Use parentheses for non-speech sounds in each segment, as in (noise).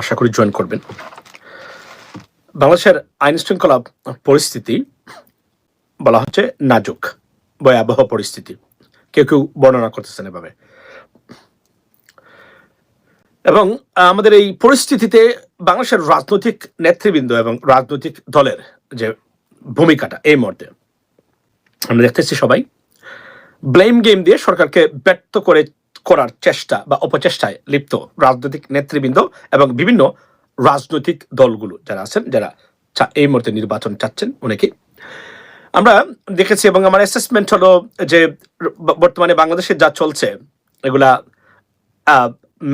আশা করি জয়েন করবেন। বাংলাদেশের আইন শৃঙ্খলা পরিস্থিতি বলা হচ্ছে নাজুক, ভয়াবহ পরিস্থিতি। কেউ কেউ বর্ণনা করতেছেন এভাবে। এবং আমাদের এই পরিস্থিতিতে বাংলাদেশের রাজনৈতিক নেতৃবৃন্দ এবং রাজনৈতিক দলের যে ভূমিকাটা এই মুহূর্তে, আমরা দেখতেছি সবাই। ব্লেম গেম দিয়ে সরকারকে ব্যর্থ করে করার চেষ্টা বা অপচেষ্টায় লিপ্ত রাজনৈতিক নেতৃবৃন্দ এবং বিভিন্ন রাজনৈতিক দলগুলো যারা আছেন, যারা এই মুহূর্তে নির্বাচন চাচ্ছেন অনেকেই। আমরা দেখেছি এবং আমার অ্যাসেসমেন্ট হলো যে বর্তমানে বাংলাদেশে যা চলছে, এগুলা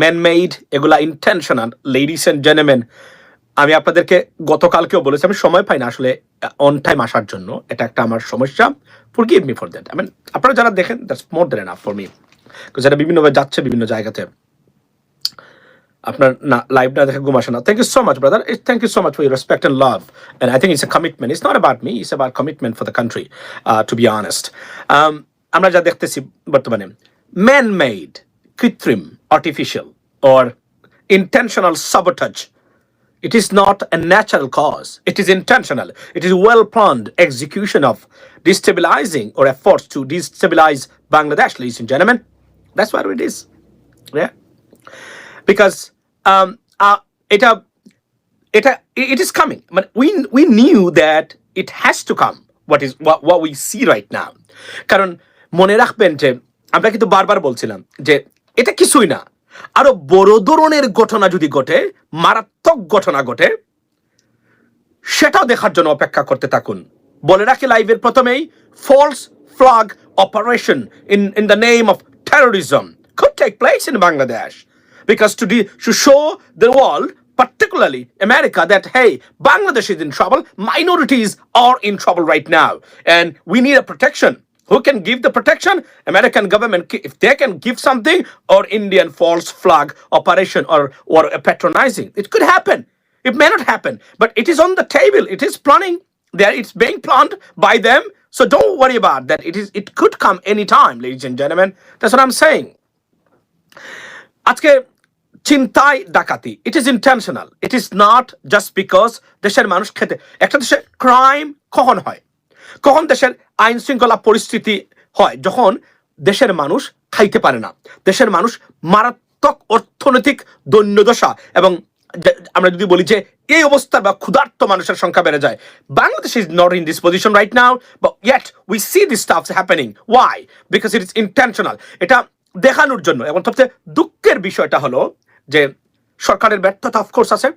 ম্যানমেইড এগুলা ইন্টেনশনাল লেডিস অ্যান্ড জেনেমেন আমি আপনাদেরকে গতকালকেও বলেছি, আমি সময় পাই না আসলে অন টাইম আসার জন্য। এটা একটা আমার সমস্যা। Forgive me for that I mean আপনারা যারা দেখেন that's more than enough for me যারা বিভিন্নভাবে যাচ্ছে বিভিন্ন জায়গাতে। আপনার না লাইভ না দেখে ঘুম আসে না। Thank you so much brother thank you so much for your respect and love and I think it's a commitment it's not about me it's about commitment for the country to be honest আমরা যা দেখতেছি বর্তমানে man made কৃত্রিম artificial or intentional sabotage It is not a natural cause. It is intentional. It is well planned execution of destabilizing or efforts to destabilize Bangladesh, ladies and gentlemen. That's what it is. Yeah. Because um, uh, it, it, uh, it is coming. But we, we knew that it has to come. What is what, we see right now. কারণ মনে রাখবেন যে আমরা কিন্তু বারবার বলছিলাম যে এটা কিছুই না আরও বড় ধরনের ঘটনা যদি ঘটে মারাত্মক ঘটনা ঘটে সেটাও দেখার জন্য অপেক্ষা করতে থাকুন বলে রাখি লাইভের প্রথমেই false flag operation in in the name of terrorism could take place in Bangladesh because to, de- to show the world, particularly America, that hey, Bangladesh is in trouble, minorities are in trouble right now, and we need a protection. Who can give the protection? American government, if they can give something, or Indian false flag operation or or patronizing, it could happen. It may not happen, but it is on the table. It is planning. There, it's being planned by them. So don't worry about that. It is. It could come anytime, ladies and gentlemen. That's what I'm saying. আজকে চিন্তায় ডাকাতি it is intentional it is not just because দেশের মানুষ খেতে একটা দেশে crime কখন হয় কখন দেশের আইন শৃঙ্খলা পরিস্থিতি হয় যখন দেশের মানুষ খাইতে পারে না দেশের মানুষ মারাত্মক অর্থনৈতিক দৈন্যদশা এবং আমরা যদি বলি যে এই অবস্থার বা ক্ষুধার্ত মানুষের সংখ্যা বেড়ে যায়, Bangladesh is not in this position right now but yet we see this stuffs happening why because it is intentional এটা দেখানোর জন্য। এবং সবচেয়ে দুঃখের বিষয়টা হলো যে সরকারের ব্যর্থতা অফকোর্স আছে।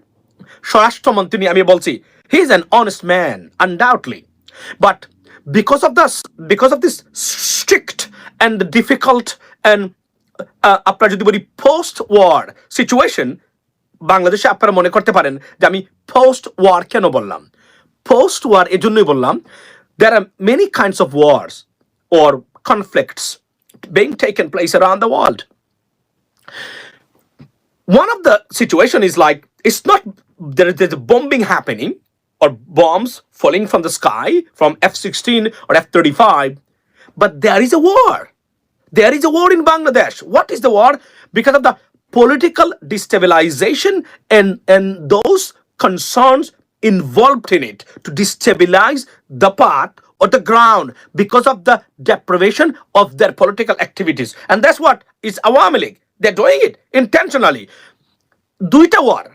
স্বরাষ্ট্রমন্ত্রী আমি বলছি he is an honest man undoubtedly but because of the because of this strict and difficult and আপনার যদি বলি পোস্ট ওয়ার সিচুয়েশন বাংলাদেশে আপনারা মনে করতে পারেন যে আমি পোস্ট ওয়ার কেন বললাম পোস্ট ওয়ার এজন্যই বললাম there are many kinds of wars or conflicts being taken place around the world one of the situation is like it's not there is there's a bombing happening or bombs falling from the sky from F-16 or F-35, but there is a war. There is a war in Bangladesh. What is the war? Because of the political destabilization and, and those concerns involved in it to destabilize the part or the ground because of the deprivation of their political activities. And that's what is Awami League. They're doing it intentionally. দুইটা war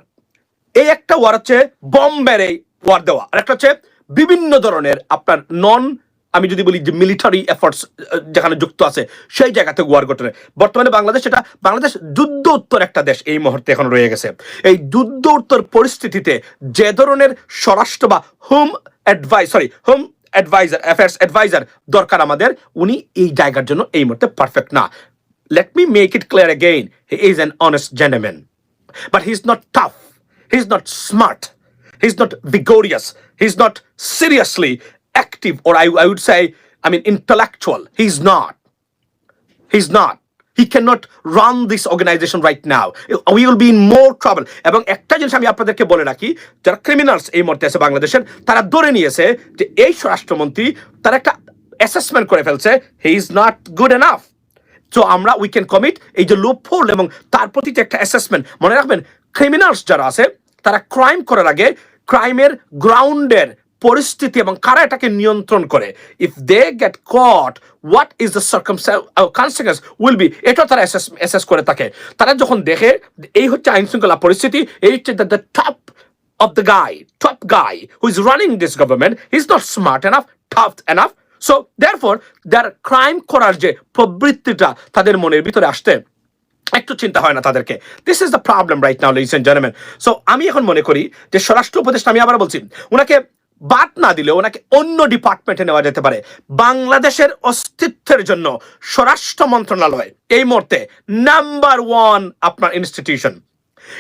এই একটা war হচ্ছে বম্বের war দেওয়া আর একটা হচ্ছে বিভিন্ন ধরনের আপনার নন আমি যদি বলি যে মিলিটারি এফোর্টস যেখানে যুক্ত আছে, সেই জায়গাতে ওয়ার ঘটে বর্তমানে বাংলাদেশ এটা, বাংলাদেশ যুদ্ধ উত্তর একটা দেশ এই মুহূর্তে এখন রয়ে গেছে এই যুদ্ধ উত্তর পরিস্থিতিতে যে ধরনের স্বরাষ্ট্র বা home advice sorry home adviser affairs adviser দরকার আমাদের, উনি এই জায়গার জন্য এই মুহূর্তে পারফেক্ট না let me make it clear again he is an honest gentleman but he's not tough. He's not smart. He's not vigorous. He's not seriously active, or I, I would say, I mean, intellectual. He's not. He's not. He cannot run this organization right now. We will be in more trouble. এবং একটা জিনিস আমি আপনাদেরকে বলে রাখি যারা criminals এই মুহূর্তে আছে বাংলাদেশের তারা ধরে নিয়েছে যে এই স্বরাষ্ট্রমন্ত্রী তারা একটা অ্যাসেসমেন্ট করে ফেলছে he is not good enough তো আমরা উই ক্যান কমিট এই যে লোপ ফোল এবং তার প্রতি একটা অ্যাসেসমেন্ট মনে রাখবেন ক্রিমিনালস যারা আছে তারা ক্রাইম করার আগে ক্রাইমের গ্রাউন্ডের পরিস্থিতি এবং কারা এটাকে নিয়ন্ত্রণ করে। If they get caught what is the consequence will be এটা তারা অ্যাসেস করে থাকে। তারা যখন দেখে এই হচ্ছে আইন শৃঙ্খলা পরিস্থিতি এই হচ্ছে the top of the guy, top guy who is running this government, he's not smart enough, tough enough. So therefore, their crime করার যে প্রবৃত্তিটা তাদের মনের ভিতরে আসতে একটু চিন্তা হয় না তাদেরকে। This is the problem right now ladies and gentleman so আমি এখন মনে করি যে স্বরাষ্ট্র উপদেষ্টা আমি আবার বলছি ওনাকে বাদ না দিলে ওনাকে অন্য ডিপার্টমেন্টে নেওয়া যেতে পারে। বাংলাদেশের অস্তিত্বের জন্য স্বরাষ্ট্র মন্ত্রণালয় এই মুহূর্তে নাম্বার ওয়ান আপনার ইনস্টিটিউশন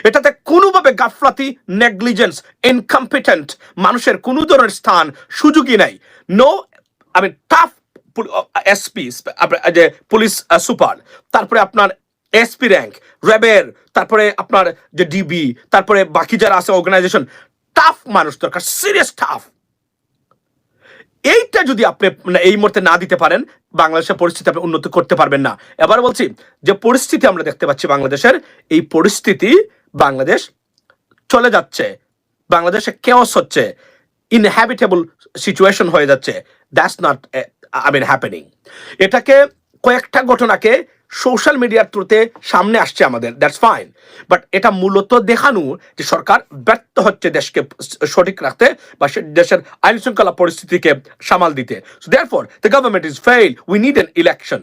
এটাতে কোনোভাবে গাফলাতি নেগলিজেন্স ইনকম্পিটেন্ট মানুষের কোনো ধরনের স্থান, সুযোগই নাই। নো আমি টাফ এসপি যে পুলিশ সুপার তারপরে আপনার এসপি র্যাঙ্ক র্যাবের তারপরে আপনার যে ডিবি তারপরে বাকি যারা আছে অর্গানাইজেশন টাফ মানুষ দরকার সিরিয়াস টাফ এইটা যদি আপনি মানে এই মুহূর্তে না দিতে পারেন, বাংলাদেশের পরিস্থিতি আপনি উন্নতি করতে পারবেন না। এবার বলছি, যে পরিস্থিতি আমরা দেখতে পাচ্ছি বাংলাদেশের, এই পরিস্থিতি বাংলাদেশ চলে যাচ্ছে। বাংলাদেশে কেওস হচ্ছে ইনহ্যাবিটেবল সিচুয়েশন হয়ে যাচ্ছে। That's not I mean happening এটাকে কয়েকটা ঘটনাকে সোশ্যাল মিডিয়ার থ্রুতে সামনে আসছে আমাদের, দ্যাটস ফাইন। বাট এটা মূলত দেখানো যে সরকার ব্যর্থ হচ্ছে দেশকে সঠিক রাখতে বা দেশের আইন শৃঙ্খলা পরিস্থিতিকে সামাল দিতে। So therefore the government is fail we need an election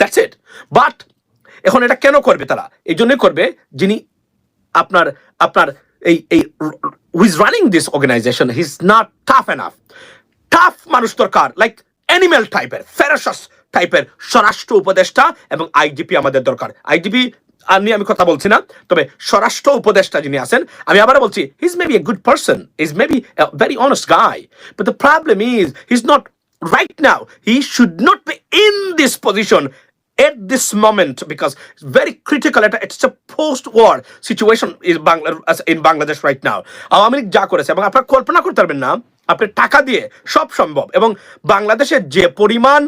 that's it but এখন এটা কেন করবে তারা? এই জন্যই করবে যিনি আপনার আপনার এই এই who's running this organisation he is not tough enough tough মানুষ দরকার লাইক অ্যানিমেল টাইপের ফেরাসাস টাইপের স্বরাষ্ট্র উপদেষ্টা এবং আইজিপি আমাদের দরকার। আইজিপি আর নিয়ে আমি কথা বলছি না তবে স্বরাষ্ট্র উপদেষ্টা যিনি আছেন আমি আবার বলছি he's maybe a good person is maybe very honest guy but the problem is he is not right now he should not be in this position at this moment because it's very critical it's a post-war situation in, Bangla- in Bangladesh right now. Awami League যা করেছে এবং আপনারা কল্পনা করতে পারবেন না আপনি টাকা দিয়ে সব সম্ভব এবং বাংলাদেশের যে পরিমাণ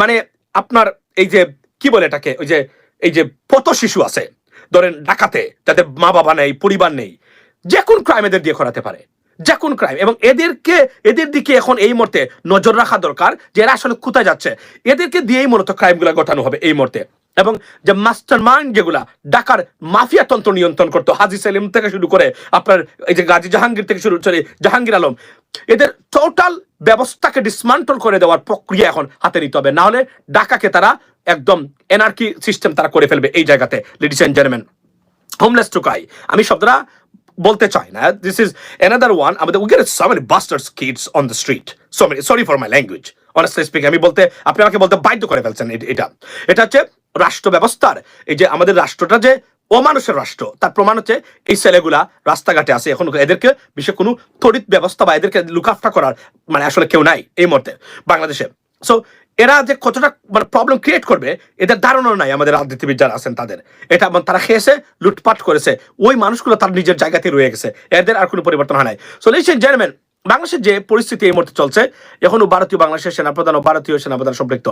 মানে আপনার এই যে, কি বলে এটাকে? ওই যে, এই যে পত শিশু আছে, ধরেন ডাকাতে যাতে মা বাবা নেই, পরিবার নেই, যে কোন ক্রাইম এদের দিয়ে করাতে পারে, যে কোন ক্রাইম এবং এদেরকে, এদের দিকে এখন এই মুহূর্তে নজর রাখা দরকার যে এরা আসলে কোথায় যাচ্ছে। এদেরকে দিয়েই মূলত ক্রাইমগুলো ঘটানো হবে এই মুহূর্তে। এবং যে মাস্টার মাইন্ড যেগুলা ডাকার মাফিয়া তন্ত্র নিয়ন্ত্রণ করতো, হাজি সেলিম থেকে শুরু করে আপনার এই যে গাজী জাহাঙ্গীর থেকে শুরু করে জাহাঙ্গীর আলম, এদের টোটাল ব্যবস্থাকে ডিসমান্টল করে দেওয়ার প্রক্রিয়া এখন হাতে নিতে হবে। নাহলে ডাকাকে তারা একদম এনার্কি সিস্টেম তারা করে ফেলবে এই জায়গাতে লেডিস এন্ড জেন্টলম্যান হোমলেস টুকাই আমি শব্দটা বলতে চাই না। দিস ইজ অ্যানাদার ওয়ান আমাদের we get so many bastards kids on the street so many sorry for my language honestly speak আমি বলতে, আপনি আমাকে বলতে বাধ্য করে ফেলছেন এটা। এটা হচ্ছে রাষ্ট্র ব্যবস্থার এই যে আমাদের রাষ্ট্রটা যে অমানুষের রাষ্ট্র, তার প্রমাণ হচ্ছে এই ছেলেগুলা রাস্তাঘাটে আছে। এখন এদেরকে বিশেষ কোনো তড়িৎ ব্যবস্থা বা এদেরকে লুকাফটা করার মানে আসলে কেউ নাই এই মুহূর্তে বাংলাদেশে। সো এরা যে কতটা মানে প্রবলেম ক্রিয়েট করবে, এদের ধারণা নাই আমাদের রাজনীতিবিদ যারা আছেন তাদের। এটা তারা খেয়েছে, লুটপাট করেছে, ওই মানুষগুলো তার নিজের জায়গাতে রয়ে গেছে। এদের আর কোনো পরিবর্তন হয় নাই। সো লিসেন জেন্টলম্যান বাংলাদেশের যে পরিস্থিতি এই মুহূর্তে চলছে, এখনও ভারতীয় বাংলাদেশের সেনাপ্রধান ও ভারতীয় সেনাপ্রধান সম্পৃক্ত।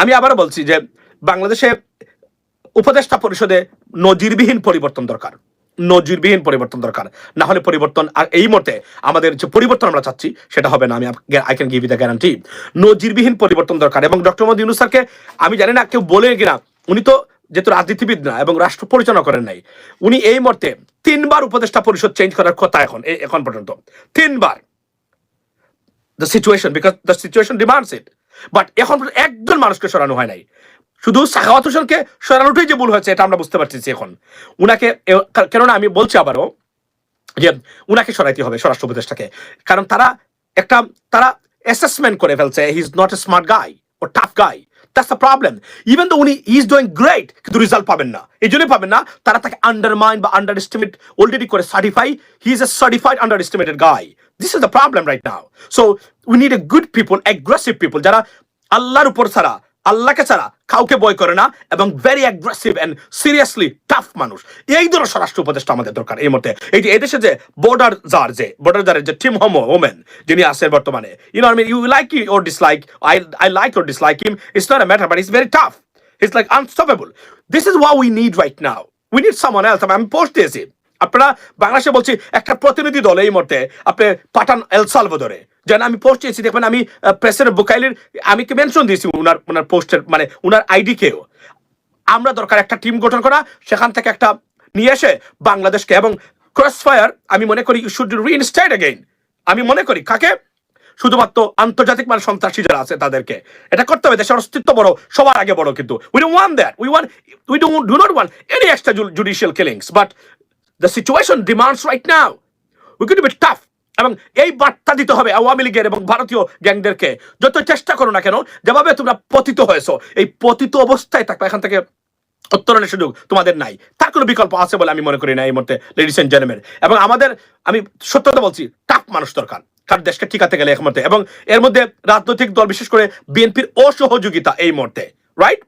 আমি আবারও বলছি যে বাংলাদেশে উপদেষ্টা পরিষদে নজিরবিহীন পরিবর্তন দরকার। নজিরবিহীন পরিবর্তন দরকার। না হলে পরিবর্তন আর এই মুহূর্তে আমাদের যে পরিবর্তন আমরা চাচ্ছি, সেটা হবে না। আমি I can give you the guarantee নজিরবিহীন পরিবর্তন দরকার। এবং ডক্টর মোহাম্মদ ইউনুস স্যারকে আমি জানি না, কেউ বলে কিনা, উনি তো যেহেতু রাজনীতিবিদ না এবং রাষ্ট্র পরিচালনা করেন নাই, উনি এই মুহূর্তে তিনবার উপদেষ্টা পরিষদ চেঞ্জ করার কথা এখন এখন পর্যন্ত। তিনবার। The situation because the situation demands it but এখন একজন মানুষকে সরানো হয় নাই। শুধু সাখাওয়াত হোসেনকে সরানোটাই যে ভুল হয়েছে, এটা আমরা বুঝতে পারতেছি এখন। উনাকে কেননা আমি বলছি আবারও যে উনাকে সরাইতে হবে স্বরাষ্ট্র উপদেষ্টাকে। কারণ তারা একটা, তারা অ্যাসেসমেন্ট করে ফেলছে he is not a smart guy O tough guy that's the problem even তো উনি ইজ ডুইং গ্রেট কিন্তু রেজাল্ট পাবেন না। এই জন্যই পাবেন না, তারা তাকে আন্ডারমাইন বা আন্ডার এস্টিমেট অলরেডি করে certify he is a certified underestimated guy this is the problem right now so we need a good people aggressive people যারা আল্লাহর উপর ছাড়া আল্লাহকে ছাড়া কাউকে বয় করে না এবং very aggressive and seriously tough মানুষ। এই ধরনের স্বরাষ্ট্র উপদেষ্টা আমাদের দরকার এই মধ্যে এই যে এদেশে যে বর্ডার জার যে বর্ডার জারের যে টিম হোমো ওমেন যিনি আছেন বর্তমানে you know mean you like you or dislike I I like or dislike him it's not a matter but it's very tough it's like unstoppable this is ওয়া we need right now we need someone else আমি post দিয়েছি আপনারা বাংলাদেশে বলছি, একটা প্রতিনিধি দল এই মুহূর্তে, আপনি পাঠান এল সালভদরে। যেন আমি পোস্ট দিয়েছি দেখবেন আমি প্রেসিডেন্ট বুকাইলির, আমি কি মেনশন দিয়েছি উনার উনার পোস্টের মানে উনার আইডি কেও। আমরা দরকার একটা টিম গঠন করা, সেখান থেকে একটা নিয়ে এসে বাংলাদেশকে, এবং ক্রস ফায়ার আমি মনে করি ইউ শুড রিইনস্টেট এগেইন আমি মনে করি, কাকে? শুধুমাত্র আন্তর্জাতিক মানে সন্ত্রাসী যারা আছে, তাদেরকে। এটা করতে হবে, দেশের অস্তিত্ব বড়, সবার আগে বড় কিন্তু। We don't want that we want we don't do not want any extra judicial killings but the situation demands right now we be tough এবং এই বার্তা দিতে হবে আওয়ামী লীগের এবং ভারতীয় গ্যাংদেরকে। যত চেষ্টা করো না কেন, যেভাবে তোমরা পতিত হয়েছো, এই পতিত অবস্থায় থাকবে, এখান থেকে উত্তরণের সুযোগ তোমাদের নাই। তার কোনো বিকল্প আছে বলে আমি মনে করি না এই মুহূর্তে লেডিস এন্ড জেন্টলম্যান এবং আমাদের, আমি সত্য কথা বলছি টাফ মানুষ দরকার কারণ দেশকে ঠিকাতে গেলে এক মুহূর্তে। এবং এর মধ্যে রাজনৈতিক দল, বিশেষ করে বিএনপির অসহযোগিতা এই মুহূর্তে রাইট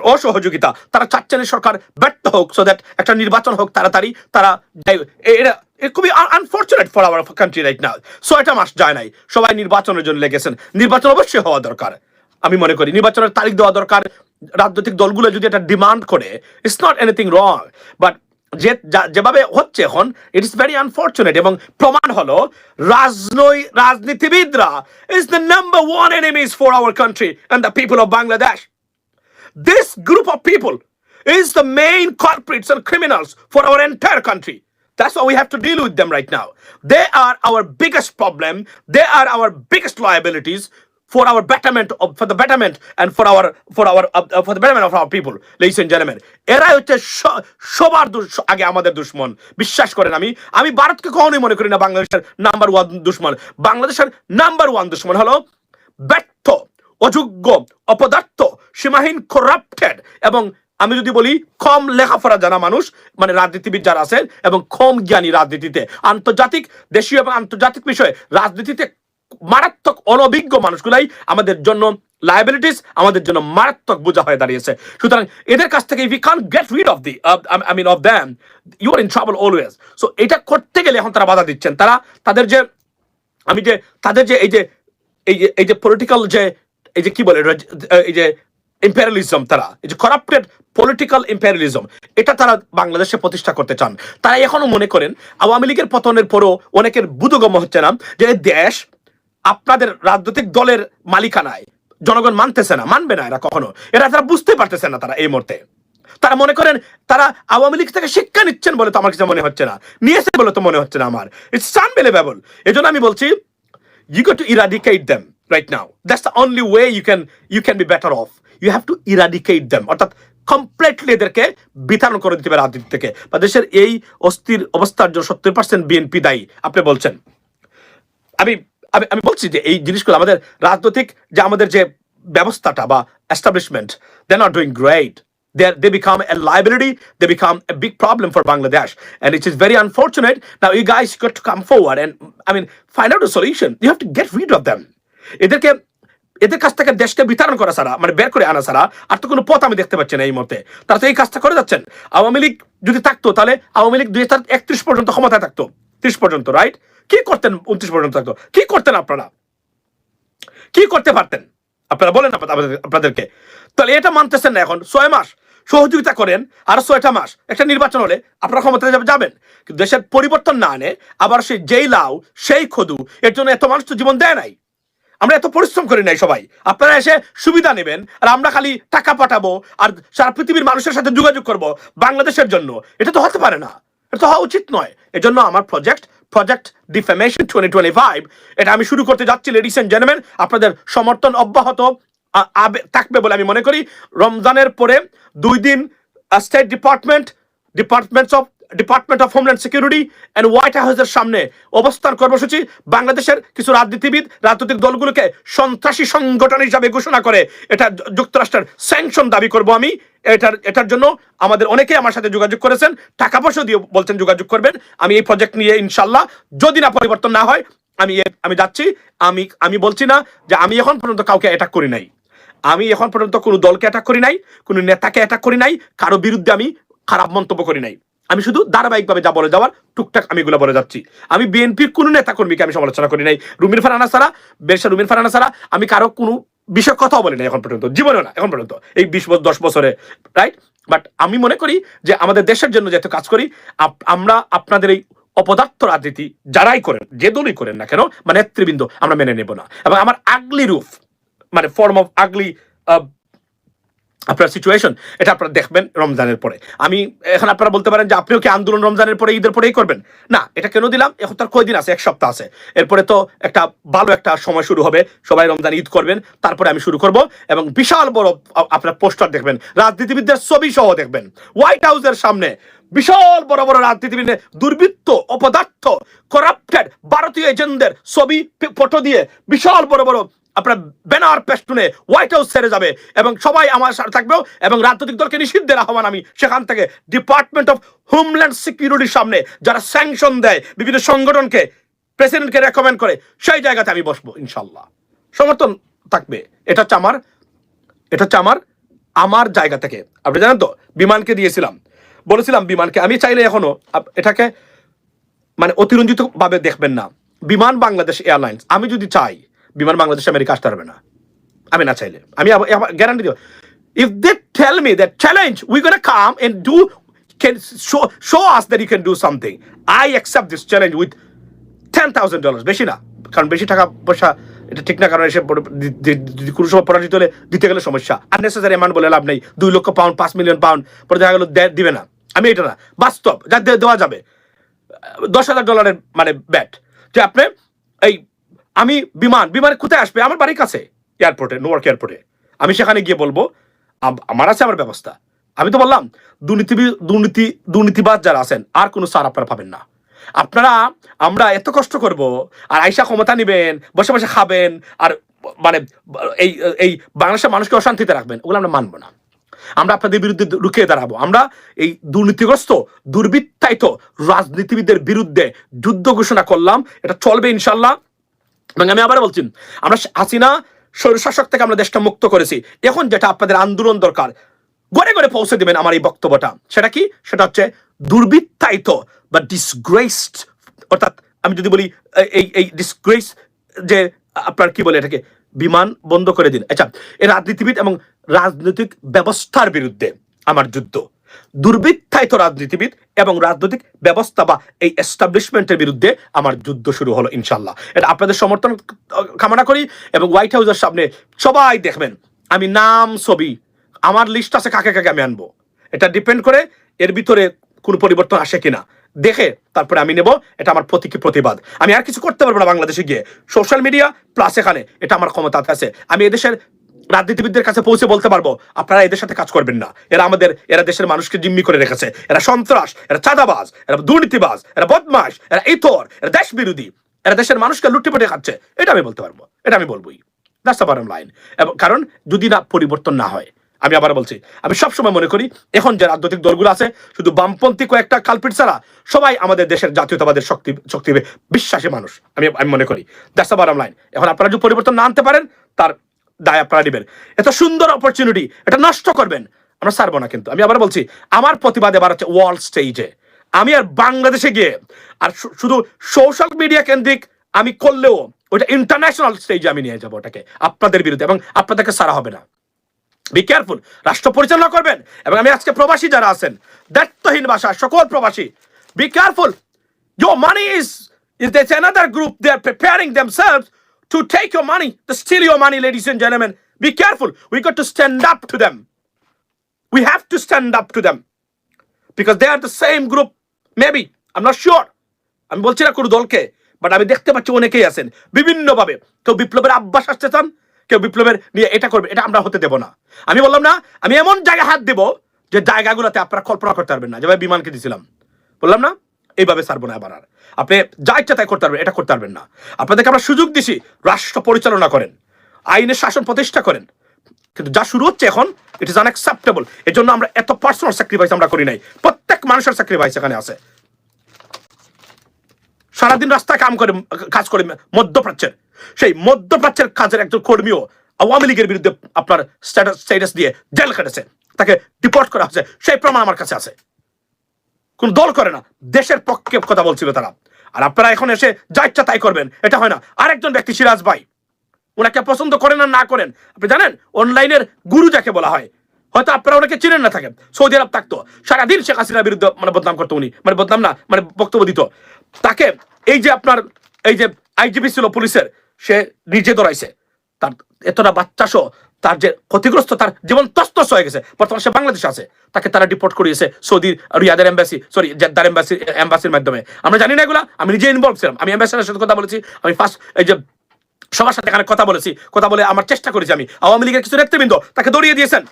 অসহযোগিতা, তারা চাচ্ছেন সরকার ব্যর্থ হোক সো দ্যাট একটা নির্বাচন হোক তাড়াতাড়ি তারা যাই- এ- এটা এ খুবই unfortunate for our country right now ছয়টা মাস যায় নাই। সবাই নির্বাচনের জন্য লেগেছেন। নির্বাচন অবশ্যই হওয়া দরকার। আমি মনে করি নির্বাচনের তারিখ দেওয়া দরকার। রাজনৈতিক দলগুলো যদি এটা ডিমান্ড করে it's not anything wrong but যে যেভাবে হচ্ছে এখন ইট ইস ভেরি আনফর্চুনেট এবং প্রমাণ হলো, রাজনৈ, রাজনীতিবিদরা is the number one enemies for our country and the people of Bangladesh This group of people is the main culprits and criminals for our entire country. That's why we have to deal with them right now. They are our biggest problem. They are our biggest liabilities for our betterment of, for the betterment and for our for our uh, uh, for the betterment of our people, ladies and gentlemen. এরাই হচ্ছে সবার আগে আমাদের দুশ্মন বিশ্বাস করেন আমি আমি ভারতকে কখনোই মনে করি না বাংলাদেশের নাম্বার ওয়ান দুশ্মন বাংলাদেশের নাম্বার ওয়ান দুশ্মন হলো ব্যর্থ অযোগ্য, অপদার্থ, সীমাহীন করাপ্টেড এবং আমি যদি বলি কম লেখাপড়া জানা মানুষ মানে রাজনীতিবিদ যারা আছেন এবং কম জ্ঞানী রাজনীতিতে, আন্তর্জাতিক, দেশীয় এবং আন্তর্জাতিক বিষয়ে রাজনীতিতে মারাত্মক অনভিজ্ঞ মানুষগুলাই আমাদের জন্য লাইবিলিটিস আমাদের জন্য মারাত্মক বোঝা হয়ে দাঁড়িয়েছে। সুতরাং এদের কাছ থেকে if you can get rid of the I mean of them you are in trouble always so এটা করতে গেলে এখন তারা বাধা দিচ্ছেন। তারা তাদের যে, আমি যে, তাদের যে এই যে এই যে এই যে পলিটিক্যাল যে এই যে কি বলে এই যে ইম্পেরিয়ালিজম তারা, এই যে করাপ্টেড পলিটিক্যাল ইম্পেরিয়ালিজম এটা তারা বাংলাদেশে প্রতিষ্ঠা করতে চান। তারা এখনও মনে করেন, আওয়ামী লীগের পতনের পরও অনেকের বুধগম্য হচ্ছে না, যে দেশ আপনাদের রাজনৈতিক দলের মালিকানায়, জনগণ মানতেছে না, মানবে না এরা কখনো। এরা তারা বুঝতে পারতেছে না তারা এই মুহূর্তে। তারা মনে করেন, তারা আওয়ামী লীগ থেকে শিক্ষা নিচ্ছেন বলে তো আমার কিছু মনে হচ্ছে না, নিয়েছে বলে তো মনে হচ্ছে না আমার। ইটস আনবিলিভেবল এই জন্য আমি বলছি, you got to eradicate them right now. That's the only way you can you can be better off. You have to eradicate them. অর্থাৎ কমপ্লিটলি এদেরকে বিতরণ করে দিতে হবে রাজনীতি থেকে বা দেশের এই অস্থির অবস্থার জন্য সত্তর পার্সেন্ট বিএনপি দায়ী আপনি বলছেন আমি আমি আমি বলছি যে এই জিনিসগুলো আমাদের রাজনৈতিক যে আমাদের যে ব্যবস্থাটা বা establishment they not doing great They, they become a liability, they become a big problem for Bangladesh. And it is very unfortunate. Now, you guys got to come forward and, I mean, find out a solution. You have to get rid of them. এদেরকে, এদের কাছ থেকে দেশকে বিতরণ করা ছাড়া মানে বের করে আনা ছাড়া আর তো কোনো পথ আমি দেখতে পাচ্ছি না এই মুহূর্তে। তারা তো এই কাজটা করে যাচ্ছেন। আওয়ামী লীগ যদি থাকতো, তাহলে আওয়ামী লীগ দুই একত্রিশ পর্যন্ত ক্ষমতায় থাকতো। ত্রিশ পর্যন্ত রাইট কি করতেন উনত্রিশ পর্যন্ত থাকতো? কি করতেন আপনারা? কি করতে পারতেন? আপনারা বলেন আপনাদের- আপনাদের- আপনাদেরকে। তাহলে এটা মানতেছেন না এখন। ছয় মাস সহযোগিতা করেন, আর ছয়টা মাস। একটা নির্বাচন হলে আপনারা ক্ষমতায় যাবেন। দেশের পরিবর্তন না আনে আবার সেই যেই লাউ, সেই খদু, এর জন্য এত মানুষ তো জীবন দেয় নাই। আমরা এত পরিশ্রম করি নাই সবাই। আপনারা এসে সুবিধা নেবেন আর আমরা খালি টাকা পাঠাবো আর সারা পৃথিবীর মানুষের সাথে যোগাযোগ করব বাংলাদেশের জন্য। এটা তো হতে পারে না। এটা তো হওয়া উচিত নয়। এজন্য আমার project project defamation twenty twenty five এটা আমি শুরু করতে যাচ্ছি লেডিস এন্ড জেন্টলম্যান আপনাদের সমর্থন অব্যাহত থাকবে বলে আমি মনে করি। রমজানের পরে দুই দিন state department departments of department of homeland security and white হাউসের সামনে অবস্থান কর্মসূচি। বাংলাদেশের কিছু রাজনীতিবিদ, রাজনৈতিক দলগুলোকে সন্ত্রাসী সংগঠন হিসাবে ঘোষণা করে। এটা যুক্তরাষ্ট্রের স্যাংশন দাবি করব আমি। এটার এটার জন্য আমাদের অনেকেই আমার সাথে যোগাযোগ করেছেন। টাকা পয়সা দিয়ে বলছেন যোগাযোগ করবেন। আমি এই প্রজেক্ট নিয়ে ইনশাল্লাহ যদি না পরিবর্তন না হয়, আমি আমি যাচ্ছি। আমি আমি বলছি না যে আমি এখন পর্যন্ত কাউকে অ্যাটাক করি নাই। আমি এখন পর্যন্ত কোনো দলকে অ্যাটাক করি নাই, কোনো নেতাকে অ্যাটাক করি নাই, কারও বিরুদ্ধে আমি খারাপ মন্তব্য করি নাই। আমি শুধু ধারাবাহিকভাবে যা বলে যাওয়ার টুকটাক আমি এগুলো বলে যাচ্ছি। আমি বিএনপির কোনো নেতা কর্মীকে আমি সমালোচনা করি নাই। রুমির ফারানা সারা বেরসা রুমির ফারানা সারা আমি কারও কোনো বিষয় কথাও বলি না এখন পর্যন্ত। জীবনেও না, এখন পর্যন্ত। এই বিশ দশ বছরে রাইট বাট আমি মনে করি যে আমাদের দেশের জন্য যেহেতু কাজ করি আমরা আপনাদের এই অপদার্থ রাজনীতি যারাই করেন, যে দলই করেন না কেন মানে নেতৃবৃন্দ, আমরা মেনে নেব না। এবং আমার আগলি রূপ মানে ফর্ম অফ আগলি আপনার সিচুয়েশন এটা আপনারা দেখবেন রমজানের পরে। আমি এখন আপনারা বলতে পারেন যে আপনিও কি আন্দোলন রমজানের পরে, ঈদের পরেই করবেন? না, এটা কেন দিলাম? এখন তার কয়দিন আছে? এক সপ্তাহ আছে। এরপরে তো একটা ভালো একটা সময় শুরু হবে। সবাই রমজান ঈদ করবেন, তারপরে আমি শুরু করব এবং বিশাল বড় আপনার পোস্টার দেখবেন, রাজনীতিবিদদের ছবি সহ দেখবেন। হোয়াইট হাউসের সামনে বিশাল বড় বড় রাজনীতিবিদের দুর্বৃত্ত, অপদার্থ করাপ্টেড ভারতীয় এজেন্টদের ছবি ফটো দিয়ে বিশাল বড় বড় আপনার ব্যানার পেস্টুনে হোয়াইট হাউস ছেড়ে যাবে এবং সবাই আমার সাথে থাকবেও এবং রাজনৈতিক দলকে নিষিদ্ধের আহ্বান আমি সেখান থেকে ডিপার্টমেন্ট অফ হোমল্যান্ড সিকিউরিটির সামনে যারা স্যাংশন দেয় বিভিন্ন সংগঠনকে প্রেসিডেন্টকে রেকমেন্ড করে, সেই জায়গাতে আমি বসবো ইনশাল্লাহ সমর্থন থাকবে। এটা হচ্ছে আমার, এটা হচ্ছে আমার আমার জায়গা থেকে। আপনি জানেন তো, বিমানকে দিয়েছিলাম। বলেছিলাম বিমানকে, আমি চাইলে এখনও এটাকে মানে অতিরঞ্জিতভাবে দেখবেন না। বিমান বাংলাদেশ এয়ারলাইন্স, আমি যদি চাই বিমান বাংলাদেশ আমেরিকা আসতে পারবে না। আমি না চাইলে। আমি গ্যারান্টি দিব if they tell me that challenge we gonna come and do can show show us that you can do something I accept this challenge with ten thousand dollar বেশি না। কারণ বেশি টাকা পয়সা, এটা ঠিক না, কারণ এসে কোনো সময় পরাজিত হলে দিতে গেলে সমস্যা। আননেসেসারি অ্যামাউন্ট বলে লাভ নেই। দুই লক্ষ পাউন্ড পাঁচ মিলিয়ন পাউন্ড পরে দেখা গেলো দিবে না। আমি এটা না। বাস্তব। যা দেওয়া যাবে। দশ হাজার ডলারের মানে ব্যাট যে আপনি এই আমি বিমান বিমান কোথায় আসবে? আমার বাড়ির কাছে এয়ারপোর্টে নোয়ার্ক এয়ারপোর্টে আমি সেখানে গিয়ে বলব আমার আছে আমার ব্যবস্থা। আমি তো বললাম, দুর্নীতি দুর্নীতি, দুর্নীতিবাদ যারা আছেন, আর কোনো সার আপনারা পাবেন না। আপনারা, আমরা এত কষ্ট করব, আর আইসা ক্ষমতা নিবেন, বসে বসে খাবেন, আর মানে এই এই বাংলাদেশের মানুষকে অশান্তিতে রাখবেন, ওগুলো আমরা মানবো না। আমরা আপনাদের বিরুদ্ধে রুখে দাঁড়াবো। আমরা এই দুর্নীতিগ্রস্ত, দুর্বৃত্তায়িত রাজনীতিবিদদের বিরুদ্ধে যুদ্ধ ঘোষণা করলাম, এটা চলবে ইনশাল্লাহ এবং আমি আবার বলছি, আমরা হাসিনা স্বৈরশাসক থেকে আমরা দেশটা মুক্ত করেছি। এখন যেটা আপনাদের আন্দোলন দরকার, গড়ে গড়ে পৌঁছে দেবেন আমার এই বক্তব্যটা। সেটা কি? সেটা হচ্ছে দুর্বৃত্তায়িত বা ডিসগ্রেসড অর্থাৎ আমি যদি বলি এই এই ডিসগ্রেস যে আপনার কি বলে এটাকে, বিমান বন্ধ করে দিন। আচ্ছা এই রাজনীতিবিদ এবং রাজনৈতিক ব্যবস্থার বিরুদ্ধে আমার যুদ্ধ। দুর্বৃত্তায়িত রাজনীতিবিদ এবং রাজনৈতিক ব্যবস্থা বা এই এস্টাবলিশমেন্টের বিরুদ্ধে আমার যুদ্ধ শুরু হলো ইনশাল্লাহ এটা আপনাদের সমর্থন কামনা করি এবং হোয়াইট হাউসের সামনে সবাই দেখবেন, আমি নাম, ছবি, আমার লিস্ট আছে কাকে কাকে আমি আনব। এটা ডিপেন্ড করে এর ভিতরে কোনো পরিবর্তন আসে কিনা। দেখে তারপরে আমি নেব, এটা আমার প্রতীকী প্রতিবাদ। আমি আর কিছু করতে পারব না বাংলাদেশে গিয়ে। সোশ্যাল মিডিয়া প্লাস এখানে, এটা আমার ক্ষমতা আছে। আমি এদেশের রাজনীতিবিদদের কাছে পৌঁছে বলতে পারব, আপনারা এদের সাথে কাজ করবেন না। এরা আমাদের, এরা দেশের মানুষকে জিম্মি করে রেখেছে। এরা সন্ত্রাস, এরা চাঁদাবাজ, এরা দুর্নীতিবাজ, এরা বদমাস এরা ইতর, এরা দেশ বিরোধী এরা দেশের মানুষকে লুটে খাচ্ছে। এটা আমি বলতে পারব, এটা আমি বলবোই। দ্যাটস দ্য লাইন এবং কারণ, যদি না, পরিবর্তন না হয়। আমি আবার বলছি, আমি সবসময় মনে করি, এখন যে রাজনৈতিক দলগুলো আছে, শুধু বামপন্থী কয়েকটা কালপিট ছাড়া, সবাই আমাদের দেশের জাতীয়তাবাদের শক্তি শক্তি বিশ্বাসী মানুষ। আমি আমি মনে করি দ্যাটস দ্য লাইন এখন আপনারা যদি পরিবর্তন না আনতে পারেন, তার দায় আপনারা নেবেন। এত সুন্দর অপরচুনিটি এটা নষ্ট করবেন। আমরা ছাড়বো না কিন্তু। আমি আবার বলছি আমার প্রতিবাদ এবার হচ্ছে ওয়ার্ল্ড স্টেজে আমি আর বাংলাদেশে গিয়ে আর শুধু সোশ্যাল মিডিয়া কেন্দ্রিক আমি করলেও ওইটা ইন্টারন্যাশনাল স্টেজে আমি নিয়ে যাব ওটাকে আপনাদের বিরুদ্ধে এবং আপনাদেরকে সারা হবে না। বি কেয়ারফুল রাষ্ট্র পরিচালনা করবেন এবং আমি আজকে প্রবাসী যারা আছেন দায়িত্বহীন ভাষা সকল প্রবাসী be careful Your money is, is there's another group, they're preparing themselves to take your money, to steal your money, ladies and gentlemen. Be careful. We got to stand up to them. We have to stand up to them. Because they are the same group. Maybe. I'm not sure. আমি বলছি না কোনো দলকে but আমি দেখতে পাচ্ছি অনেকেই আছেন বিভিন্নভাবে কেউ বিপ্লবের আব্বাস আসতে চান কেউ বিপ্লবের নিয়ে এটা করবে এটা আমরা হতে দেব না আমি বললাম না আমি এমন জায়গায় হাত দেব যে জায়গাগুলোতে আপনারা কল্পনা করতে পারবেন না যেভাবে বিমানকে দিছিলাম বললাম না এইভাবে ছাড়বো না আবার আর। আপনি যা ইচ্ছা তাই করতে পারবেন, এটা করতে পারবেন না। আপনাদেরকে আমরা সুযোগ দিছি, রাষ্ট্র পরিচালনা করেন, আইনের শাসন প্রতিষ্ঠা করেন। কিন্তু যা শুরু হচ্ছে এখন ইট ইজ আনএক্সেপ্টেবল এর জন্য আমরা এত পার্সোনাল স্যাক্রিফাইস আমরা করি নাই। প্রত্যেক মানুষের স্যাক্রিফাইস এখানে আছে। সারাদিন রাস্তায় কাম করে, কাজ করে মধ্যপ্রাচ্যের। সেই মধ্যপ্রাচ্যের কাজের একজন কর্মীও আওয়ামী লীগের বিরুদ্ধে আপনার স্ট্যাটাস স্ট্যাটাস দিয়ে জেল কেটেছে তাকে ডিপোর্ট করা হয়েছে। সেই প্রমাণ আমার কাছে আছে। কোন দল করে না, দেশের পক্ষে কথা বলছিল তারা। আর আপনারা এখন এসে যা ইচ্ছা তাই করবেন, এটা হয় না। আরেকজন ব্যক্তি সিরাজ ভাই, ওনাকে পছন্দ করেন আর না করেন, আপনি জানেন, অনলাইনের গুরু যাকে বলা হয়, হয়তো আপনারা ওনাকে চিনেন না থাকেন, সৌদি আরব থাকতো। সারাদিন শেখ হাসিনার বিরুদ্ধে মানে বদনাম করতো উনি মানে বদনাম না মানে বক্তব্য দিত। তাকে এই যে আপনার, এই যে আইজিপি ছিল পুলিশের, সে নিজে দৌড়াইছে তার এতটা বাচ্চা সহ তার যে ক্ষতিগ্রস্ত, তার জীবন তস্তস হয়ে গেছে। বর্তমানে সে বাংলাদেশে আছে। তাকে তারা ডিপোর্ট করিয়েছে সৌদি রিয়াদের এম্বাসি সরি জেদ্দার এম্বাসি এম্বাসির মাধ্যমে। আমরা জানি না এগুলা, আমি নিজে ইনভলভ ছিলাম। আমি এম্বাসিডারের সাথে কথা বলেছি, আমি ফার্স্ট এই যে সবার সাথে এখানে কথা বলেছি, কথা বলে আমার চেষ্টা করেছি আমি। আওয়ামী লীগের কিছু নেতৃবৃন্দ তাকে দড়িয়ে দিয়েছেন।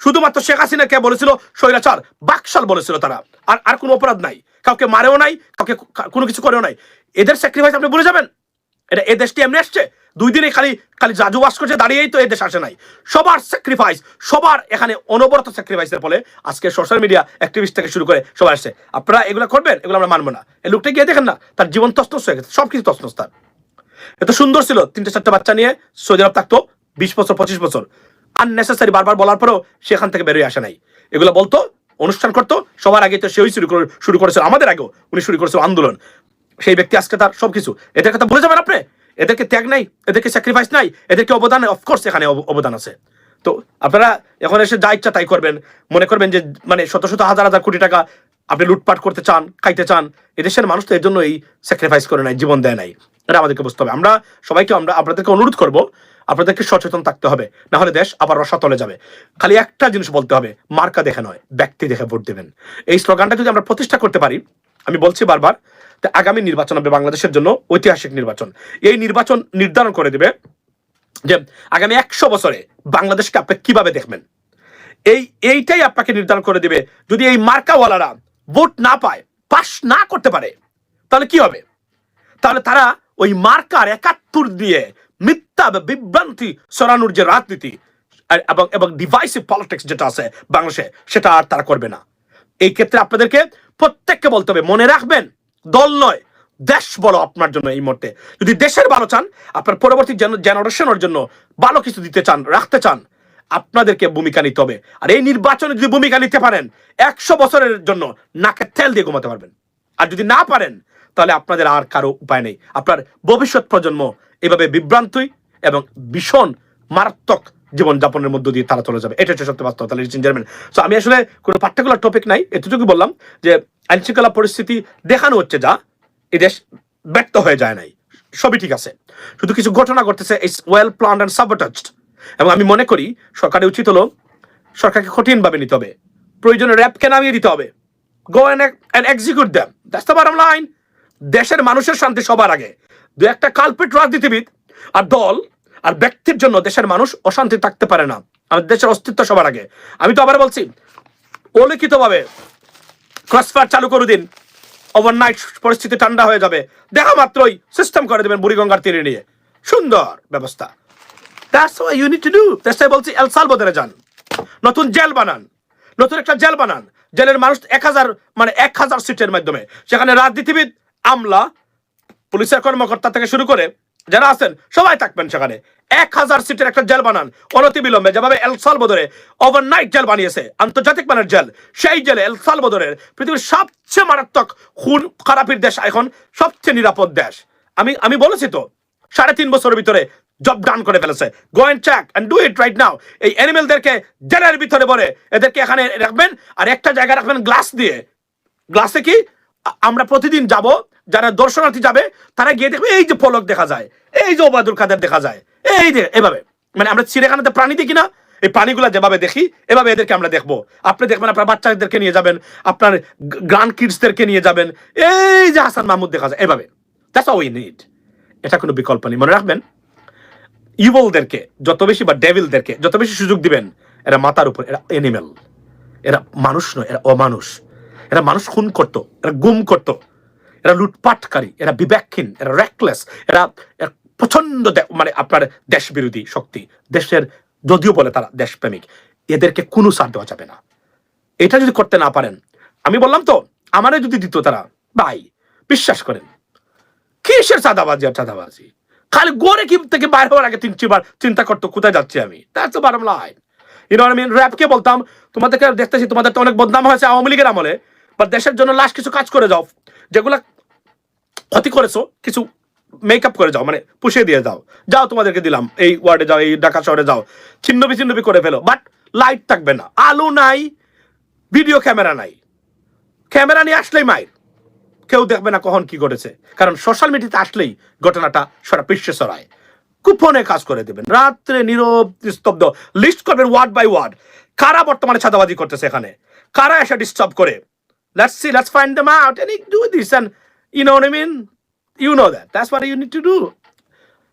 শুধুমাত্র শেখ হাসিনাকে বলেছিল, স্বৈরাচার, বাকশাল বলেছিল তারা। আর আর কোনো অপরাধ নাই। কাউকে মারেও নাই, কাউকে কোনো কিছু করেও নাই। এদের স্যাক্রিফাইস আপনি বলে যাবেন। এটা এ দেশটি এমনি আসছে? দুই দিনে খালি খালি জাজু বাস করছে, দাঁড়িয়েই তো এ দেশ আসে নাই। সবার স্যাক্রিফাইস সবার এখানে অনবরত স্যাক্রিফাইসের ফলে আজকে সোশ্যাল মিডিয়া অ্যাক্টিভিস্ট থেকে শুরু করে সবাই আসছে। আপনারা এগুলো করবেন? এগুলো আমরা মানবো না। এই লোকটা গিয়ে দেখেন না, তার জীবন তস্তস হয়ে গেছে সব কিছু তস্তস তার। এত সুন্দর ছিল, তিনটে চারটে বাচ্চা নিয়ে সৌদি আরব থাকতো, বিশ বছর, পঁচিশ বছর। আননেসেসারি বারবার বলার পরেও সেখান থেকে বেরোয় আসে নাই। এগুলো বলতো, অনুষ্ঠান করতো, সবার আগে তো সেই শুরু করে, শুরু করেছিল, আমাদের আগেও উনি শুরু করেছিল আন্দোলন। সেই ব্যক্তি আজকে তার সবকিছু। এদের কথা বলে যাবেন আপনি। এদেরকে ত্যাগ নাই, এদেরকে স্যাক্রিফাইস নাই, এদেরকে অবদান অফকোর্স এখানে অবদান আছে। তো আপনারা এখন এসে যা ইচ্ছা তাই করবেন। মনে করবেন যে মানে শত শত হাজার হাজার কোটি টাকা আপনি লুটপাট করতে চান, খাইতে চান এদেশের মানুষ তো এর জন্য এই স্যাক্রিফাইস করে নাই, জীবন দেয় নাই। এটা আমাদেরকে বুঝতে হবে। আমরা সবাইকে, আমরা আপনাদেরকে অনুরোধ করব, আপনাদেরকে সচেতন থাকতে হবে। না হলে দেশ আবার রসাতলে যাবে। খালি একটা জিনিস বলতে হবে, মার্কা দেখে নয়, ব্যক্তি দেখে ভোট দেবেন। এই স্লোগানটা যদি আমরা প্রতিষ্ঠা করতে পারি, আমি বলছি বারবার তো আগামী নির্বাচন হবে বাংলাদেশের জন্য ঐতিহাসিক নির্বাচন। এই নির্বাচন নির্ধারণ করে দেবে যে আগামী একশো বছরে বাংলাদেশকে আপনি কীভাবে দেখবেন। এই, এইটাই আপনাকে নির্ধারণ করে দিবে। যদি এই মার্কাওয়ালারা ভোট না পায় পাশ না করতে পারে, তাহলে কি হবে? তাহলে তারা ওই মার্কার একাত্তর দিয়ে মিথ্যা বিভ্রান্তি সরানোর যে রাজনীতি এবং এবং ডিভাইসিভ পলিটিক্স যেটা আছে বাংলাদেশে, সেটা আর তারা করবে না। এই ক্ষেত্রে আপনাদেরকে প্রত্যেককে বলতে হবে, মনে রাখবেন দল নয়, দেশ বড় আপনার জন্য এই মুহূর্তে। যদি দেশের ভালো চান, আপনার পরবর্তী জেনারেশনের জন্য ভালো কিছু দিতে চান, রাখতে চান, আপনাদেরকে ভূমিকা নিতে হবে। আর এই নির্বাচনে যদি ভূমিকা নিতে পারেন, একশো বছরের জন্য নাকে তেল দিয়ে ঘুমাতে পারবেন। আর যদি না পারেন, তাহলে আপনাদের আর কারও উপায় নেই। আপনার ভবিষ্যৎ প্রজন্ম এভাবে বিভ্রান্তি এবং ভীষণ মারাত্মক জীবনযাপনের মধ্য দিয়ে তারা চলে যাবে। এটা হচ্ছে সত্য বাস্তব তাহলে চেঞ্জারম্যান সো আমি আসলে কোনো পার্টিকুলার টপিক নাই এতটুকু বললাম যে আইন শৃঙ্খলা পরিস্থিতি দেখানো হচ্ছে যা, এই দেশ ব্যর্থ হয়ে যায় নাই। সবই ঠিক আছে। শুধু কিছু ঘটনা ঘটতেছে it's well planned and sabotaged এবং আমি মনে করি সরকারের উচিত হলো সরকারকে কঠিনভাবে নিতে হবে। প্রয়োজনে র্যাপকে নামিয়ে দিতে হবে। Go and execute them that's the bottom line দেশের মানুষের শান্তি সবার আগে। দু একটা কালপিট রাজনীতিবিদ আর দল আর ব্যক্তির জন্য দেশের মানুষ অশান্তি থাকতে পারে না। আমাদের দেশের অস্তিত্ব সবার আগে। আমি তো আবার বলছি, অলিখিতভাবে ক্রসফায়ার চালু করে দিন। ওভারনাইট পরিস্থিতি ঠান্ডা হয়ে যাবে। দেখা মাত্রই সিস্টেম করে দেবেন বুড়িগঙ্গার তীরে নিয়ে। সুন্দর ব্যবস্থা। বলছি এল সালভাদরে যান। নতুন জেল বানান। নতুন একটা জেল বানান। জেলের মানুষ এক হাজার মানে এক হাজার সিটের মাধ্যমে। সেখানে রাজনীতিবিদ, আমলা, পুলিশের কর্মকর্তা থেকে শুরু করে যারা আছেন, সবাই থাকবেন সেখানে। এক হাজার সিটের একটা জেল বানান। অনতি বিলম্বে যেভাবে এল সালবদরে ওভারনাইট জেল বানিয়েছে, আন্তর্জাতিক মানের জেল, সেই জেলে এলসাল সালবদরের পৃথিবীর সবচেয়ে মারাত্মক খুন খারাপির দেশ এখন সবচেয়ে নিরাপদ দেশ। আমি আমি বলেছি তো, সাড়ে তিন বছরের ভিতরে জব ডান করে ফেলেছে। Go and check and do it right now এই অ্যানিমেলদেরকে জেলের ভিতরে বলে এদেরকে এখানে রাখবেন, আর একটা জায়গায় রাখবেন গ্লাস দিয়ে। গ্লাসে কি? আমরা প্রতিদিন যাব যারা দর্শনার্থী যাবে, তারা গিয়ে দেখবে এই যে পলক দেখা যায়, এই যে ওবায়দুল কাদের দেখা যায়, এই যে, এভাবে। মানে আমরা চিড়িয়াখানাতে প্রাণী দেখি না, এই প্রাণীগুলো যেভাবে দেখি, এভাবে এদেরকে আমরা দেখব। আপনি দেখবেন আপনার বাচ্চাদেরকে নিয়ে যাবেন, আপনার গ্রান্ড কিডসদেরকে নিয়ে যাবেন, এই যে হাসান মাহমুদ দেখা যায়, এভাবে। দ্যাটস উই নিড এটা কোনো বিকল্প নেই। মনে রাখবেন ইভলদেরকে যত বেশি বা ডেভিলদেরকে, যত বেশি সুযোগ দিবেন, এরা মাথার উপর, এরা এনিমেল এরা মানুষ নয়, এরা অমানুষ। এরা মানুষ খুন করতো, এরা গুম করতো। এরা লুটপাটকারী, এরা বিবেকহীন, এরা র্যাকলেস এরা প্রচণ্ড মানে আপনার দেশ বিরোধী শক্তি। দেশের, যদিও বলে তারা দেশপ্রেমিক, এদেরকে কোনো সাথ দেওয়া যাবে না। এটা যদি করতে না পারেন, আমি বললাম তো, আমারে যদি দিত তারা, ভাই, বিশ্বাস করেন, কিসের চাঁদাবাজি আর চাঁদাবাজি? খালি গোরে কি থেকে বাইরে হওয়ার আগে তিন চারবার চিন্তা করতো, কোথায় যাচ্ছি আমি? দ্যাটস দ্য বারম আমি র্যাপকে বলতাম, তোমাদেরকে দেখতেছি, তোমাদের তো অনেক বদনাম হয়েছে আওয়ামী লীগের আমলে বা দেশের জন্য লাস্ট কিছু কাজ করে যাও, যেগুলা ক্ষতি করেছ, কিছু মেকআপ করে যাও মানে পুষিয়ে দিয়ে যাও। যাও তোমাদেরকে দিলাম, এই ওয়ার্ডে যাও, এই ঢাকা শহরে যাও। ছিন্ন বিচ্ছিন্ন করে ফেলো বাট লাইট থাকবে না, আলো নাই ভিডিও ক্যামেরা নাই। ক্যামেরা নিয়ে আসলেই মায়ের, কেউ দেখবে না কখন কি ঘটেছে, কারণ সোশ্যাল মিডিয়াতে আসলেই ঘটনাটা সারা বিশ্বে ছড়ায়। কুপনে কাজ করে দেবেন, রাত্রে নীরব, নিস্তব্ধ লিস্ট করবেন ওয়ার্ড বাই ওয়ার্ড কারা বর্তমানে ছাদাবাজি করতেছে এখানে, কারা এসে ডিস্টার্ব করে? Let's see let's find them out and do this and you know I mean you know that that's what you need to do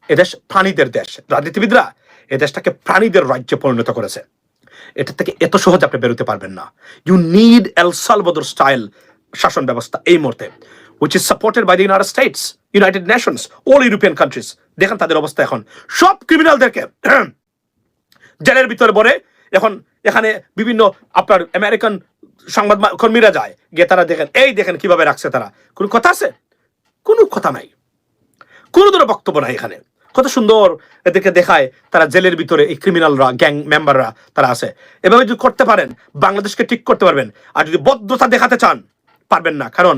এদেশ প্রাণীদের দেশ, রাজনীতিবিদরা এ প্রাণীদের রাজ্যে পরিণত করেছে। এটা থেকে এত সহজ আপনি বেরোতে পারবেন না। You need El Salvador style শাসন ব্যবস্থা এই মুহূর্তে which is supported by the United States United Nations all European countries দেখেন তাদের অবস্থা এখন। সব ক্রিমিনালদেরকে (clears throat) জেলের ভিতরে পড়ে এখন এখানে বিভিন্ন আপনার আমেরিকান সংবাদ কর্মীরা যায়, গিয়ে তারা দেখেন, এই দেখেন কীভাবে রাখছে তারা। কোনো কথা আছে? কোনো কথা নাই। কোনো ধরনের বক্তব্য নাই এখানে। কত সুন্দর এদেরকে দেখায় তারা জেলের ভিতরে, এই ক্রিমিনালরা গ্যাং মেম্বাররা তারা আছে। এভাবে যদি করতে পারেন, বাংলাদেশকে ঠিক করতে পারবেন। আর যদি বদ্ধতা দেখাতে চান, পারবেন না। কারণ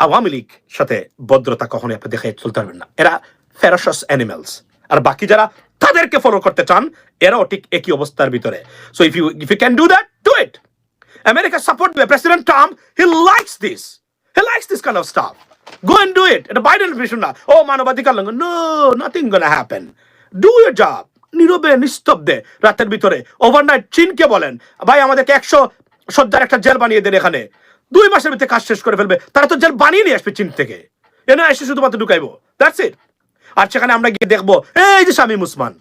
আওয়ামী লীগ সাথে ভদ্রতা কখনোই আপনি দেখে চলতে পারবেন না। এরা ফেরাসাস অ্যানিমেলস আর বাকি যারা তাদেরকে ফলো করতে চান, এরাও ঠিক একই অবস্থার ভিতরে। So if you if you can do that do it America support দেবে president Trump he likes this he likes this kind of stuff go and do it এটা বাইডেন মিশন না। ও মানবাধিকার লঙ্ঘন। No nothing gonna happen do your job নীরবে, নিস্তব্ধে, রাতের ভিতরে। ওভারনাইট চীনকে বলেন, ভাই, আমাদেরকে একশো সজ্জার একটা জেল বানিয়ে দেন এখানে। দুই মাসের ভিতরে কাজ শেষ করে ফেলবে। তারা তো জেল বানিয়ে নিয়ে আসবে চীন থেকে। এনে এসে শুধুমাত্র ঢুকাইবো। দ্যাটস ইট আর সেখানে আমরা গিয়ে দেখব, এই যে শামীম উসমান,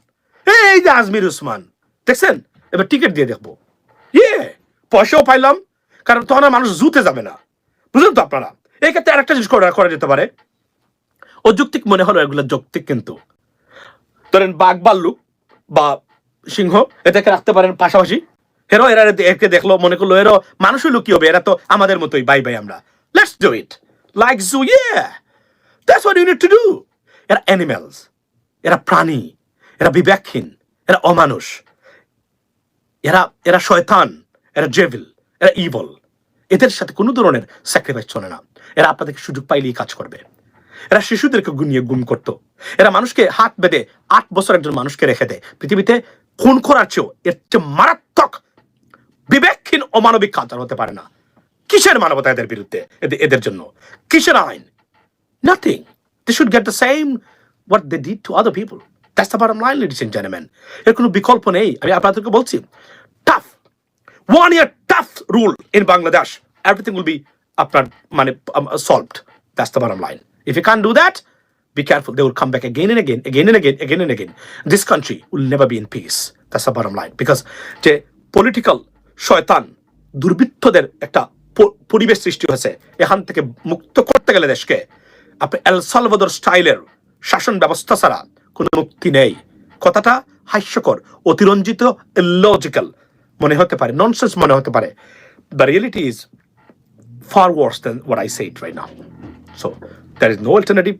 এই যে আজমির উসমান, দেখছেন? এবার টিকিট দিয়ে দেখব। ইয়ে পয়সাও পাইলাম, কারণ তখন মানুষ জুতে যাবে না। বুঝলেন তো আপনারা? এই ক্ষেত্রে আরেকটা জিনিস করা যেতে পারে। অযৌক্তিক মনে হলো এগুলো যৌক্তিক কিন্তু। ধরেন বাঘ ভাল্লুক বা সিংহ এটাকে রাখতে পারেন পাশাপাশি। হেরো এরা একে দেখল, মনে করল এরো মানুষই লুকি হবে, এরা তো আমাদের মতোই, বাই বাই আমরা। Let's do it like zoo ইয়ে ইউ টু ডু এরা অ্যানিমেলস এরা প্রাণী, এরা বিবেকহীন, এরা অমানুষ, এরা এরা শয়তান, এরা জেভিল এরা ইভল এদের সাথে কোনো ধরনের স্যাক্রিফাইস চলে না। এরা আপনাদেরকে সুযোগ পাইলেই কাজ করবে। এরা শিশুদেরকে গুনিয়ে গুম করত। এরা মানুষকে হাত বেঁধে আট বছর একজন মানুষকে রেখে দেয়। পৃথিবীতে খুন করার চেয়েও এর চেয়ে মারাত্মক বিবেকহীন, অমানবিক কাজ হতে পারে না। কিসের মানবতা এদের বিরুদ্ধে? এদের জন্য। কিসের আইন? Nothing they should get the same what they did to other people that's the bottom line ladies and gentleman এর কোনো বিকল্প নেই। আমি আপনাদেরকে বলছি tough one year tough rule in Bangladesh everything will be আপনার মানে solved that's the bottom line if you can do that be careful. They will come back again and again again and again again and again. This country will never be in peace. That's the bottom line. Because যে political শয়তান, দুর্বৃত্তদের একটা পরিবেশ সৃষ্টি হয়েছে, এখান থেকে মুক্ত করতে গেলে দেশকে আপনি এল সালভাদর স্টাইলের শাসন ব্যবস্থা ছাড়া কোনো মুক্তি নেই কথাটা হাস্যকর, অতিরঞ্জিত লজিক্যাল মনে হতে পারে ননসেন্স মনে হতে পারে the reality is far worse than what I said right now. So, there is no alternative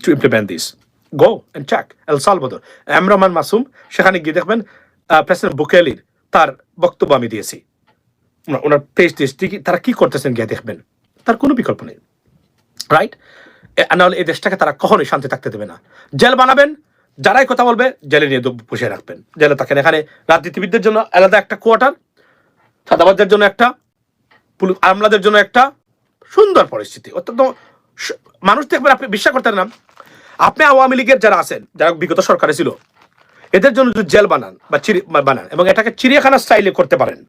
to implement this. Go and check El Salvador. Amraman Masum, সেখানে গিয়ে দেখবেন প্রেসিডেন্ট বুকেলির তার বক্তব্য আমি দিয়েছি ওনার- পেজ দিয়েছি তারা কি করতেছেন গিয়ে দেখবেন তার কোনো বিকল্প নেই রাইট নাহলে এই দেশটাকে তারা কখনোই শান্তি থাকতে দেবে না। জেল বানাবেন, যারাই কথা বলবে, জেলে নিয়ে দব- বসে রাখবেন। জেলে থাকেন এখানে রাজনীতিবিদদের জন্য আলাদা একটা কোয়ার্টার সাদাবাজদের জন্য একটা আমলাদের জন্য একটা সুন্দর পরিস্থিতি। অত্যন্ত মানুষ দেখবেন আপনি বিশ্বাস করতেন না। আপনি আওয়ামী লীগের যারা আছেন, যারা বিগত সরকারে ছিল, এদের জন্য জেল বানান বা চিড়ি বানান এবং এটাকে চিড়িয়াখানা স্টাইলে করতে পারেন